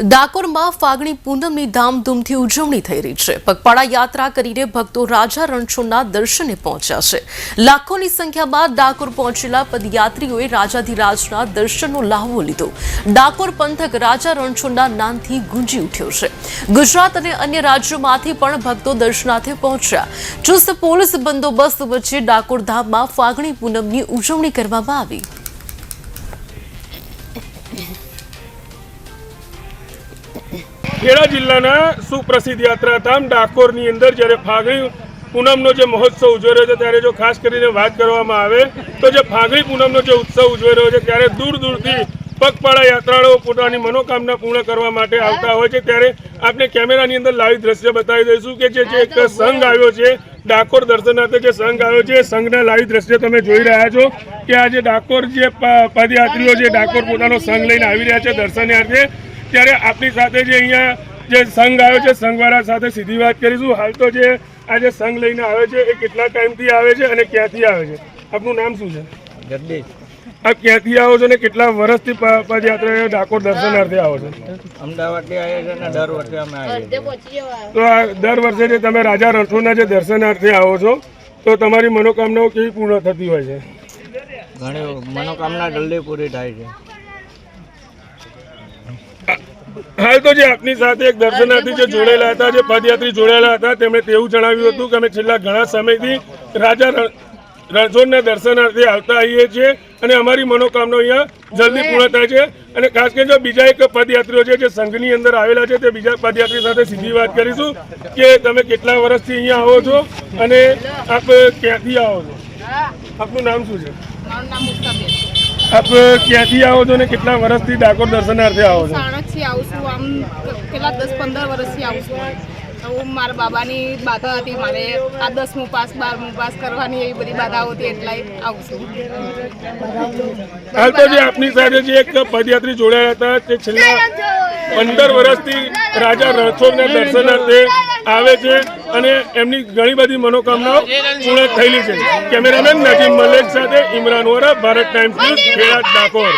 ડાકોરમાં ફાગણી પૂનમની ધામધૂમથી ઉજવણી થઈ રહી છે. પગપાળા યાત્રા કરીને ભક્તો રાજા રણછોડના દર્શને પહોંચ્યા છે. લાખોની સંખ્યામાં ડાકોર પહોંચેલા પદયાત્રીઓએ રાજાધિરાજના દર્શનનો લાહવો લીધો. ડાકોર પંથક રાજા રણછોડના નામથી ગુંજી ઉઠ્યો છે. ગુજરાત અને અન્ય રાજ્યોમાંથી પણ ભક્તો દર્શનાર્થે પહોંચ્યા. ચુસ્ત પોલીસ બંદોબસ્ત વચ્ચે ડાકોર ધામમાં ફાગણી પૂનમની ઉજવણી કરવામાં આવી. ખેડા જિલ્લાના સુપ્રસિદ્ધ યાત્રાધામ ડાકોરની અંદર જ્યારે ફાગણી પૂનમનો જે મહોત્સવ ઉજવાઈ રહ્યો છે, ત્યારે જો ખાસ કરીને વાત કરવામાં આવે, તો જે ફાગણી પૂનમનો જે ઉત્સવ ઉજવી રહ્યો છે, ત્યારે દૂર દૂરથી પગપાળા યાત્રાળુઓ પોતાની મનોકામના પૂર્ણ કરવા માટે આવતા હોય છે. ત્યારે આપણે કેમેરાની અંદર લાઈવ દ્રશ્ય બતાવી દઈશું કે જે એક સંઘ આવ્યો છે, ડાકોર દર્શનાર્થે જે સંઘ આવ્યો છે સંઘના લાઈવ દ્રશ્ય તમે જોઈ રહ્યા છો કે આજે ડાકોર જે પદયાત્રીઓ જે ડાકોર પોતાનો સંઘ લઈને આવી રહ્યા છે દર્શનાર્થે. ત્યારે આપણી સાથે જે અહીંયા જે સંઘ આવ્યો છે સંઘવાળા સાથે સીધી વાત કરીશું. હાલ તો જે આ જે સંઘ લઈને આવે છે એ કેટલા ટાઈમથી આવે છે અને ક્યાંથી આવે છે? આપનું નામ શું છે? જગદીશ. આપ ક્યાંથી આવો છો ને કેટલા વર્ષથી પદયાત્રા ડાકોર દર્શનાર્થે આવો છો? અમદાવાદથી આવ્યા છે દર વર્ષે અમે આવીએ તો આ દર વર્ષે જે તમે રાજા રણછોડના જે દર્શનાર્થે આવો છો તો તમારી મનોકામનાઓ કેવી પૂર્ણ થતી હોય છે? ઘણી મનોકામના જલ્દી પૂરી થાય છે. હાલ તો જે આપની સાથે એક દર્શનાર્થી જે જોડેલા હતા, જે પદયાત્રી જોડાયેલા હતા, તેમણે તેવું જણાવ્યું હતું કે અમે છેલ્લા ઘણા સમયથી રાજા રણ- રણછોડના દર્શનાર્થે આવતા આવીએ છીએ અને અમારી મનોકામના અહીંયા જલ્દી પૂર્ણ થાય છે. અને ખાસ કરીને જો બીજા એક પદયાત્રીઓ છે જે સંઘની અંદર આવેલા છે, તે બીજા પદયાત્રી સાથે સીધી વાત કરીશું કે તમે કેટલા વર્ષથી અહીંયા આવો છો અને આપ ક્યાંથી આવો છો? આપનું નામ શું છે. આપ ક્યાંથી આવો છો ને કેટલા વર્ષથી ડાકોર દર્શનાર્થે આવો છો? સાણકથી આવું છું. આમ પેલા દસ પંદર વર્ષથી આવું છું. હું મારા બાબાની બાધા હતી. મારે આ દસમું પાસ બારમું પાસ કરવાની એવી બધી બાધાઓ હતી એટલે આવું છું. હાલ તો જે આપની સાથે જે એક પદયાત્રી જોડાયા હતા તે છેલ્લા પંદર વર્ષથી રાજા રણછોડના દર્શનાર્થે આવે છે અને એમની ઘણી બધી મનોકામનાઓ પૂર્ણ થયેલી છે. કેમેરામેન નજીમ મલેક સાથે ઇમરાન વોરા ભારત ટાઈમ્સ ન્યૂઝ ખેડા ડાકોર.